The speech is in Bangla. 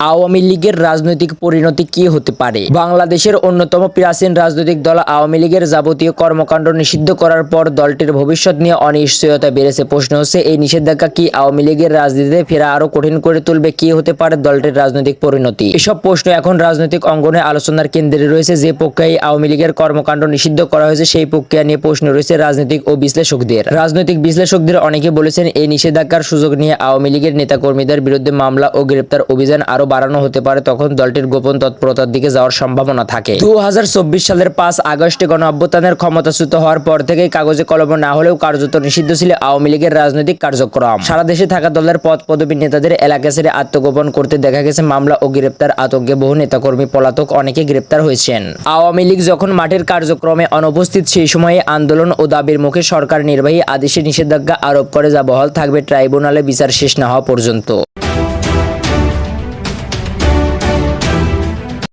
আওয়ামী লীগের রাজনৈতিক পরিণতি কি হতে পারে? বাংলাদেশের অন্যতম প্রাচীন রাজনৈতিক দল আওয়ামী লীগের যাবতীয় কর্মকাণ্ড নিষিদ্ধ করার পর দলটির ভবিষ্যৎ নিয়ে অনিশ্চয়তা বেড়েছে। প্রশ্ন হচ্ছে, এই নিষেধাজ্ঞা কি আওয়ামী লীগের রাজনীতিতে ফেরা আরও কঠিন করে তুলবে? কি হতে পারে দলটির রাজনৈতিক পরিণতি? এসব প্রশ্ন এখন রাজনৈতিক অঙ্গনে আলোচনার কেন্দ্রে রয়েছে। যে প্রক্রিয়ায় আওয়ামী লীগের কর্মকাণ্ড নিষিদ্ধ করা হয়েছে, সেই প্রক্রিয়া নিয়ে প্রশ্ন রয়েছে রাজনৈতিক ও বিশ্লেষকদের। রাজনৈতিক বিশ্লেষকদের অনেকে বলেছেন, এই নিষেধাজ্ঞার সুযোগ নিয়ে আওয়ামী লীগের নেতাকর্মীদের বিরুদ্ধে মামলা ও গ্রেপ্তার অভিযান আরও বাড়ানো হতে পারে, তখন দলটির গোপন তৎপরতার দিকে যাওয়ার সম্ভাবনা থাকে। দুহাজার চব্বিশ সালের পাঁচ আগস্টে গণ অভ্যুত্থানের ক্ষমতাচ্যুত হওয়ার পর থেকে কাগজে কলমে না হলেও কার্যত নিষিদ্ধ ছিল আওয়ামী লীগের রাজনৈতিক কার্যক্রম। সারা দেশে থাকা দলের পদ পদবী নেতাদের এলাকা ছেড়ে আত্মগোপন করতে দেখা গেছে মামলা ও গ্রেপ্তার আতঙ্কে বহু নেতাকর্মী, পলাতক অনেকে গ্রেপ্তার হয়েছেন। আওয়ামী লীগ যখন মাঠের কার্যক্রমে অনুপস্থিত, সেই সময়ে আন্দোলন ও দাবির মুখে সরকার নির্বাহী আদেশে নিষেধাজ্ঞা আরোপ করে, যা বহাল থাকবে ট্রাইব্যুনালে বিচার শেষ না হওয়া পর্যন্ত।